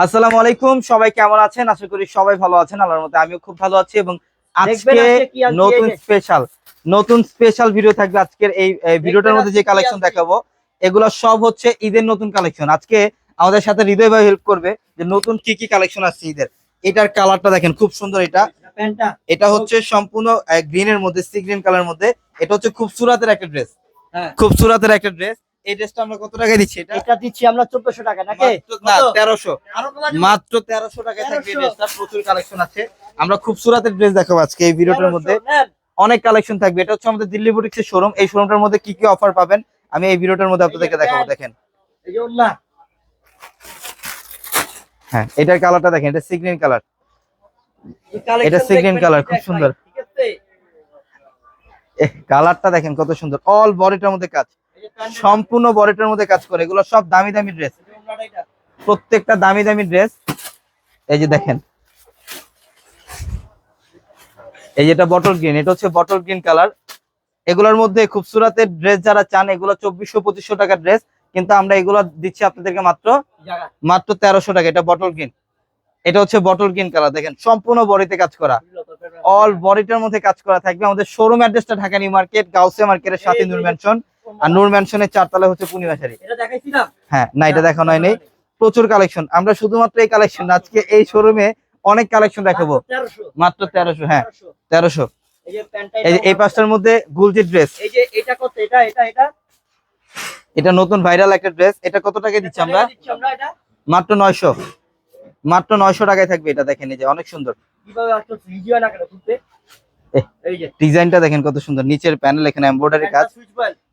আসসালামু আলাইকুম সবাই কেমন আছেন? আশা করি সবাই ভালো আছেন আল্লাহর মধ্যে আমিও খুব ভালো আছি এবং আজকে নতুন স্পেশাল নতুন স্পেশাল ভিডিও থাকবে আজকের এই এই ভিডিওটার মধ্যে যে কালেকশন দেখাবো এগুলো সব হচ্ছে ঈদের নতুন কালেকশন আজকে আমাদের সাথে হৃদয় ভাই হেল্প করবে যে নতুন কি কি কালেকশন আসছে ঈদের। এটার কালারটা দেখেন খুব সুন্দর এটা। এটা হচ্ছে সম্পূর্ণ গ্রিনের মধ্যে সি গ্রিন কালার মধ্যে। এটা হচ্ছে খুব সুরাতের একটা ড্রেস হ্যাঁ। খুব সুরাতের একটা ড্রেস এই ড্রেসটা আমরা কত দিচ্ছি এটা? এটা দিচ্ছি আমরা 1400 টাকা নাকি? না? মাত্র টাকায় থাকবে ড্রেসটা প্রচুর কালেকশন আছে। আমরা খুব সুরাতের ড্রেস দেখাবো আজকে এই ভিডিওটার মধ্যে। অনেক কালেকশন থাকবে। এটা হচ্ছে আমাদের দিল্লি বুটিক্সের শোরুম এই শোরুমটার মধ্যে কি কি অফার পাবেন? আমি এই ভিডিওটার মধ্যে আপনাদেরকে দেখাবো দেখেন। এই যে ওন্না। হ্যাঁ এটার কালারটা দেখেন। এটা সিগ্রিন কালার এটা sea green দেখবেন color, কি খুব সুন্দর। কালারটা দেখেন কত সুন্দর। অল বডিটার মধ্যে কাজ। সম্পূর্ণ বডিটার মধ্যে কাজ করে। এগুলো সব দামি দামি ড্রেস। প্রত্যেকটা দামি দামি ড্রেস এই যে দেখেন। এই যেটা বটল গ্রিন এটা হচ্ছে বটল গ্রিন কালার এগুলোর মধ্যে খুবসুরাতের ড্রেস যারা চান এগুলো চব্বিশশো পঁচিশশো টাকার ড্রেস কিন্তু আমরা এগুলো দিচ্ছি আপনাদেরকে মাত্র মাত্র তেরোশো টাকা। এটা বটল গ্রিন এটা হচ্ছে বটল গ্রিন কালার দেখেন সম্পূর্ণ বডিতে কাজ করা। অল বডিটার মধ্যে কাজ করা থাকবে। আমাদের শোরুম অ্যাড্রেসটা ঢাকা নিউ মার্কেট গাউসে মার্কেটের সাথে নূর ম্যানশন আর নূর ম্যানশনের চারতলা হচ্ছে এটা দেখাইছিলাম? হ্যাঁ না এটা দেখানো হয়নি। প্রচুর কালেকশন। আমরা শুধুমাত্র এই কালেকশন আজকে এই শোরুমে অনেক কালেকশন দেখাবো। মাত্র তেরোশো। হ্যাঁ তেরোশো। এই পাঁচটার মধ্যে গুলজি ড্রেস। এটা নতুন ভাইরাল একটা ড্রেস। এটা কত টাকায় দিচ্ছি আমরা? মাত্র নয়শো। মাত্র নয়শো টাকায় থাকবে এটা দেখেন যে অনেক সুন্দর। ডিজাইনটা দেখেন কত সুন্দর। নিচের প্যানেল এখানে এমব্রয়ডারি কাজ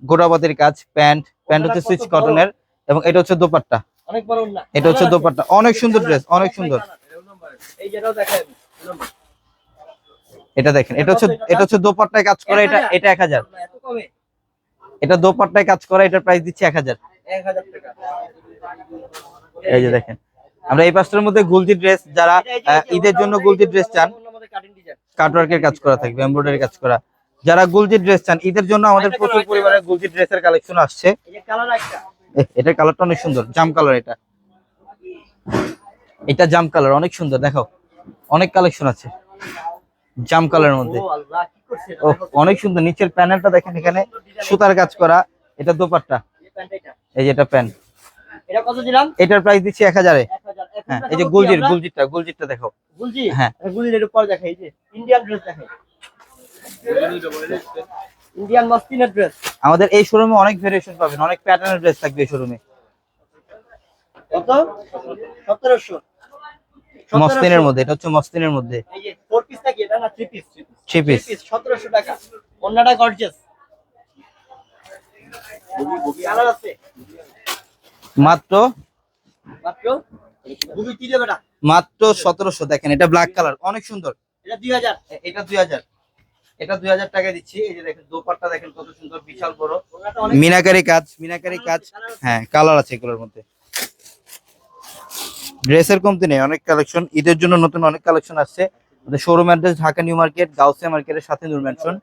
গোটাপাতির কাজ প্যান্ট প্যান্ট হচ্ছে সুইচ কটনের এবং এটা হচ্ছে দোপাট্টা। এটা হচ্ছে দোপাট্টা। অনেক সুন্দর ড্রেস অনেক সুন্দর। এটা দেখেন এটা হচ্ছে এটা হচ্ছে দোপাট্টায় কাজ করে এটা এটা এক হাজার। এটা দোপাট্টায় কাজ করে এটার প্রাইস দিচ্ছি এক হাজার। এই যে দেখেন। আমরা এই পাঁচটার মধ্যে গুলজি ড্রেস যারা ঈদের জন্য গুলজি ড্রেস চান কাটওয়ার্কের কাজ করা থাকবে এমব্রয়ডারি কাজ করা। যারা গুলজি ড্রেস চান ঈদের জন্য আমাদের প্রচুর পরিমাণে গুলজি ড্রেসের কালেকশন আসছে। এটার কালারটা অনেক সুন্দর জাম কালার এটা। এটা জাম কালার অনেক সুন্দর দেখো। অনেক কালেকশন আছে জাম কালারের মধ্যে। ও এটা? অনেক সুন্দর নিচের প্যানেলটা দেখেন এখানে সুতার কাজ করা এটা দোপাট্টা। এই এটা যে এটা প্যান্ট। এটা কত দিলাম? এটার প্রাইস দিচ্ছি এক হাজারে। 1000 এখন হ্যাঁ এই যে গুলজির? গুলজিরটা গুলজিরটা দেখো গুলজি হ্যাঁ। গুলজির এর উপর দেখাই এই যে ইন্ডিয়ান ড্রেস দেখাই ইন্ডিয়ান মস্তিনের ড্রেস আমাদের এই শোরুমে অনেক ভেরিয়েশন পাবেন অনেক প্যাটার্নের ড্রেস থাকবে এই শোরুমে কত? 1700 মস্তিনের মধ্যে এটা হচ্ছে মস্তিনের মধ্যে। এই যে ফোর পিস থাকি এটা না থ্রি পিস থ্রি পিস সতেরোশো টাকা। অন্যটা আছে। মাত্র মাত্র মাত্র সতেরোশো দেখেন এটা ব্ল্যাক কালার অনেক সুন্দর। এটা দুই হাজার। এটা দুই হাজার। এটা দুই হাজার টাকা দিচ্ছি এই যে দেখেন দোপাট্টা দেখেন কত সুন্দর বিশাল বড়। মিনাকারি কাজ মিনাকারি কাজ হ্যাঁ কালার আছে এগুলোর মধ্যে। ড্রেসের কমতি নেই অনেক কালেকশন ঈদের জন্য নতুন অনেক কালেকশন আসছে। Showroom address Dhaka new market Gausia মার্কেটের সাথে নূর ম্যানশন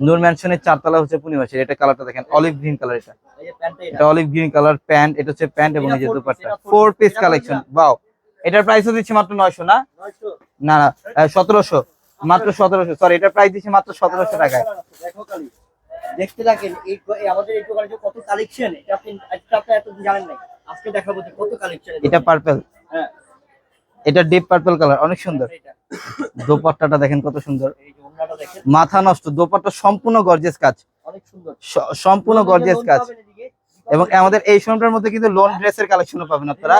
নূর ম্যানশনের চারতলা হচ্ছে পূর্ণিমাসের এটা কালারটা দেখেন অলিভ গ্রিন কালার এটা। এটা। অলিভ গ্রিন কালার প্যান্ট এটা হচ্ছে প্যান্ট এবং এই যে দুপাট্টা। ফোর পিস কালেকশন বাও এটার প্রাইসও দিচ্ছি মাত্র নয়শো না? 900 না না সতেরোশো। মাত্র সতেরোশো সরি এটার প্রাইস দিচ্ছি মাত্র সতেরোশো টাকায়। দেখো খালি। দেখতে থাকেন এই আমাদের এই দোকানে কত কালেকশন এটা আপনি আজকে এতদিন জানেন নাই। আজকে দেখাবো যে কত কালেকশন এটা পার্পেল হ্যাঁ। এটা ডিপ পার্পল কালার অনেক সুন্দর। দোপাট্টাটা দেখেন কত সুন্দর। দেখেন। মাথা নষ্ট দোপাট্টা সম্পূর্ণ গর্জেস কাজ। অনেক সুন্দর। সম্পূর্ণ গর্জেস কাজ। এবং আমাদের এই শোরুমটার মধ্যে কিন্তু লোন ড্রেসের কালেকশনও পাবেন আপনারা।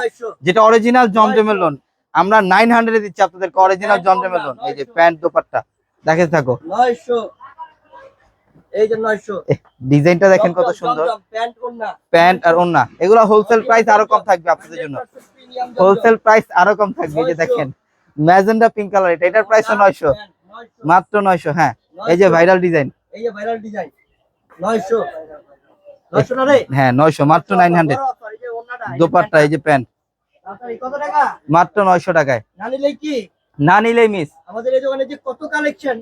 যেটা অরিজিনাল জমজমের লোন আমরা নাইন হান্ড্রেড দিচ্ছি আপনাদেরকে অরিজিনাল জমজমের লোন এই যে প্যান্ট দোপাট্টা দেখে থাকো। ডিজাইনটা দেখেন কত সুন্দর। প্যান্ট আর ওন্না এগুলো হোলসেল প্রাইস আরও কম থাকবে আপনাদের জন্য। হোলসেল প্রাইস আরও কম থাকবে। যে দেখেন ম্যাজেন্ডা পিঙ্ক কালার এটা এটার প্রাইস নয়শো। মাত্র নয়শো হ্যাঁ। এই যে ভাইরাল ডিজাইন এই যে ভাইরাল ডিজাইন নয়শো। নয়শো না রে? হ্যাঁ নয়শো মাত্র নাইন হান্ড্রেড দোপাট্টা এই যে প্যান্ট। তাড়াতাড়ি কত টাকা? মাত্র নয়শো টাকায়। না নিলে কি? না নিলেই মিস আমাদের এই দোকানে যে কত কালেকশন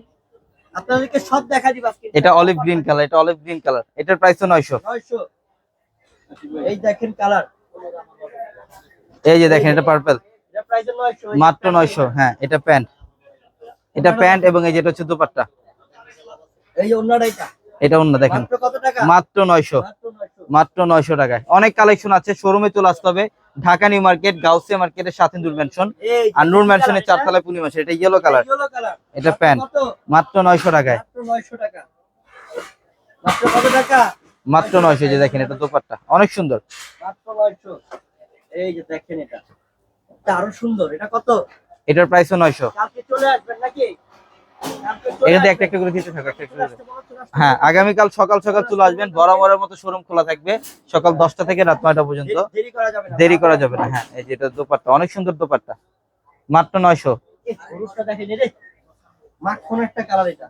আপনাদেরকে সব দেখা দিব আজকে। এটা অলিভ গ্রিন কালার এটা অলিভ গ্রিন কালার এটার প্রাইস তো নয়শো। নয়শো। এই দেখেন কালার এই যে দেখেন এটা পার্পল এটা প্রাইস নয়শো। মাত্র নয়শো হ্যাঁ এটা প্যান্ট এটা প্যান্ট এবং এই যেটা হচ্ছে দুপাট্টা। এই অন্যটা এটা এটা অন্য দেখেন। মাত্র কত টাকা? মাত্র নয়শো। মাত্র নয়শো। মাত্র নয়শো টাকায়। অনেক কালেকশন আছে শোরুমে চলে আসতে হবে। ঢাকা নিউ মার্কেট গাউসিয়া মার্কেটের সাথে নূর ম্যানশন। আর নূর ম্যানশনের চারতলা পূর্ণিমা এটা ইয়েলো কালার ইয়েলো কালার এটা প্যান্ট। মাত্র নয়শো টাকায়। মাত্র কত টাকা? মাত্র নয়শো যে দেখেন এটা দোপাট্টা। অনেক সুন্দর। মাত্র নয়শো। এই যে দেখেন এটা। এটা আরও সুন্দর। এটা কত? এটার প্রাইসও নয়শো। থেকে একটা একটা করে দিতে থাকো একটা একটা হ্যাঁ আগামীকাল সকাল সকাল চলে আসবেন বরাবরের মতো শোরুম খোলা থাকবে। সকাল দশটা থেকে রাত নয়টা পর্যন্ত। দেরি করা যাবে না। হ্যাঁ এই যে এটা অনেক সুন্দর মাত্র নয়শো। এটা।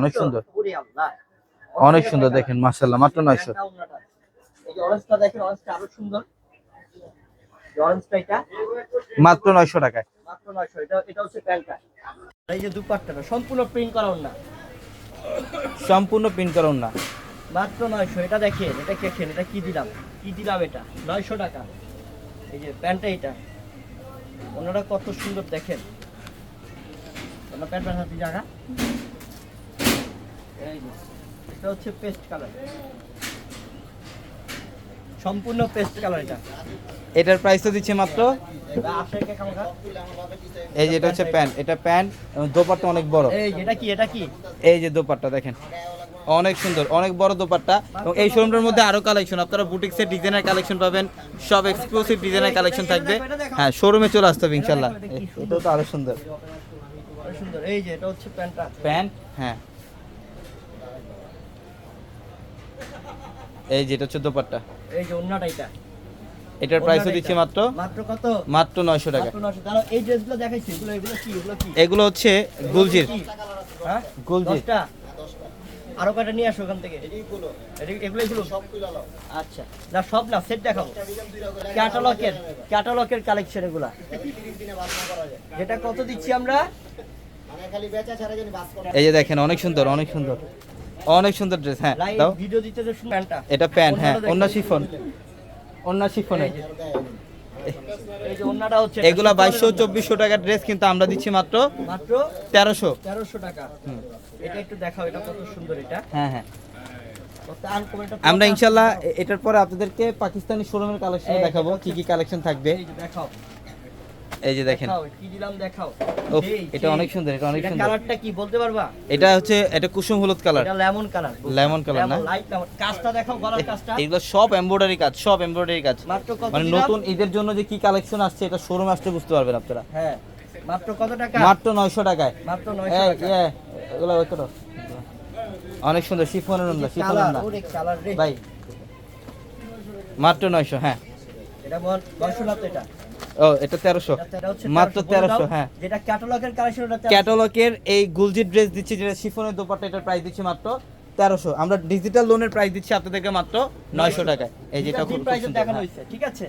অনেক সুন্দর। অনেক সুন্দর দেখেন মার্শাল্লাহ মাত্র নয়শো। দেখেন আরও সুন্দর। অরেঞ্জটা এটা? মাত্র নয়শো টাকায়। মাত্র নয়শো এটা এটা হচ্ছে প্যান্টটা এই যে দুপাট্টাটা সম্পূর্ণ প্রিন্ট করা না। সম্পূর্ণ পিন করুন না। মাত্র নয়শো এটা দেখেন এটা দেখেন এটা কি দিলাম? কি দিলাম এটা? নয়শো টাকা। এই যে প্যান্টটা এটা। ওনারা কত সুন্দর দেখেন। ওনার প্যান্ট প্যান্ট হাতি জায়গা। এই যে এটা হচ্ছে পেস্ট কালার। সম্পূর্ণ পেস্ট কালার এটা। এটার প্রাইস তো দিচ্ছে মাত্র। এই যে এটা হচ্ছে প্যান্ট এটা প্যান্ট এবং দোপাট্টা অনেক বড়। এই যে এটা কি এটা কি? এই যে দোপাট্টা দেখেন অনেক সুন্দর অনেক বড় দোপাট্টা। এবং এই শোরুমটার মধ্যে আরও কালেকশন আপনারা বুটিক্সের ডিজাইনের কালেকশন পাবেন সব এক্সক্লুসিভ ডিজাইনের কালেকশন থাকবে। হ্যাঁ শোরুমে চলে আসতে হবে ইনশাল্লাহ এটাও তো আরও সুন্দর। সুন্দর। এই যে এটা হচ্ছে প্যান্টটা প্যান্ট হ্যাঁ। এই যে এটা হচ্ছে দোপাট্টা। এই যে এটা। এটার প্রাইসও দিচ্ছি মাত্র? মাত্র কত? মাত্র নয়শো টাকা। মাত্র নশো এই ড্রেসগুলো দেখাইছি। এগুলো এগুলো কি? এগুলো কি? এগুলো হচ্ছে গুলজির? হ্যাঁ? গুলজির। দশটা? আরও কয়টা নিয়ে আসো ওখান থেকে? এগুলো এগুলো। আচ্ছা। না সব না সেট দেখাবো। ক্যাটালগের ক্যাটালগের কালেকশন এগুলা। যেটা কত দিচ্ছি আমরা? এই যে দেখেন অনেক সুন্দর অনেক সুন্দর। অনেক সুন্দর ড্রেস হ্যাঁ দাও। ভিডিও দিতে যে শুন প্যান্টটা। এটা প্যান্ট হ্যাঁ অন্য। শিফন। অন্য হচ্ছে এগুলা বাইশশো চব্বিশশো টাকার ড্রেস কিন্তু আমরা দিচ্ছি মাত্র মাত্র তেরোশো। তেরোশো টাকা। এটা একটু দেখাও এটা কত সুন্দর এটা। হ্যাঁ হ্যাঁ। আমরা ইনশাল্লাহ এটার পরে আপনাদেরকে পাকিস্তানি শোরুমের কালেকশন দেখাবো কি কি কালেকশন থাকবে। দেখাও। এই যে দেখেন। দেখাও কি দিলাম দেখাও। এটা অনেক সুন্দর এটা অনেক সুন্দর। কালারটা কি বলতে পারবা? এটা হচ্ছে এটা কুসুম হলুদ কালার এটা লেমন কালার লেমন কালার না? লাইট কাজটা দেখাও গলার কাজটা। এগুলো সব এমব্রয়ডারি কাজ সব এমব্রয়ডারি কাজ। মানে নতুন ঈদের জন্য যে কি কালেকশন আসছে এটা শোরুমে আসতে বুঝতে পারবেন আপনারা। হ্যাঁ। মাত্র কত টাকা? মাত্র নয়শো টাকায়। মাত্র 900 টাকা। এগুলো করো। অনেক সুন্দর শিফনের উন্না শিফনের রে। ভাই মাত্র নয়শো হ্যাঁ। এটা বল 900 না তো এটা। ও এটা তেরোশো। এটা- এটা হচ্ছে মাত্র 1300 বলে দাও। 1300 হ্যাঁ। যেটা ক্যাটালগের কালেকশন ওটা ক্যাটালগের এই গুলজির ড্রেস দিচ্ছি যেটা শিফনের দোপাট্টা এটার প্রাইস দিচ্ছি মাত্র তেরোশো। আমরা ডিজিটাল লোনের প্রাইস দিচ্ছি আপনাদেরকে মাত্র নয়শো টাকায়। এই যেটা খুব দেখানো হ্যাঁ। হয়েছে ঠিক আছে?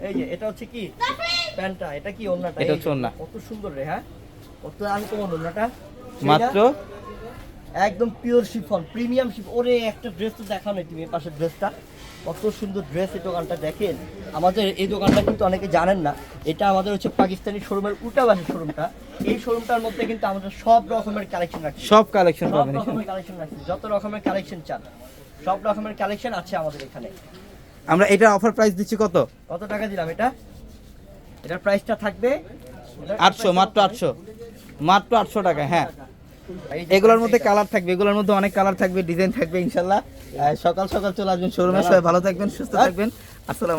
এই যে এটা হচ্ছে কি? প্যান্টটা এটা কি ওন্নাটা এটা হচ্ছে যে, ওড়না। কত সুন্দর রে হ্যাঁ? কত আনকমন ওন্নাটা মাত্র একদম পিওর শিফন প্রিমিয়াম শিফ ওরে একটা ড্রেস তো দেখানো তুমি এই পাশের ড্রেসটা কত সুন্দর ড্রেস এই দোকানটা দেখেন। আমাদের এই দোকানটা কিন্তু অনেকে জানেন না। এটা আমাদের হচ্ছে পাকিস্তানি শোরুমের উল্টাবাসী শোরুমটা এই শোরুমটার মধ্যে কিন্তু আমাদের সব রকমের কালেকশন রাখছি। সব কালেকশন সব পাবেন রকমের কালেকশন রাখছি যত রকমের কালেকশন চান। সব রকমের কালেকশন আছে আমাদের এখানে। আমরা এটা অফার প্রাইস দিচ্ছি কত? কত টাকা দিলাম এটা? এটার প্রাইসটা থাকবে আটশো মাত্র আটশো। মাত্র আটশো টাকা হ্যাঁ। এগুলোর মধ্যে কালার থাকবে, এগুলোর মধ্যে অনেক কালার থাকবে ডিজাইন থাকবে ইনশাল্লাহ। সকাল সকাল চলে আসবেন শোরুমে সবাই ভালো থাকবেন, সুস্থ থাকবেন। আসসালামু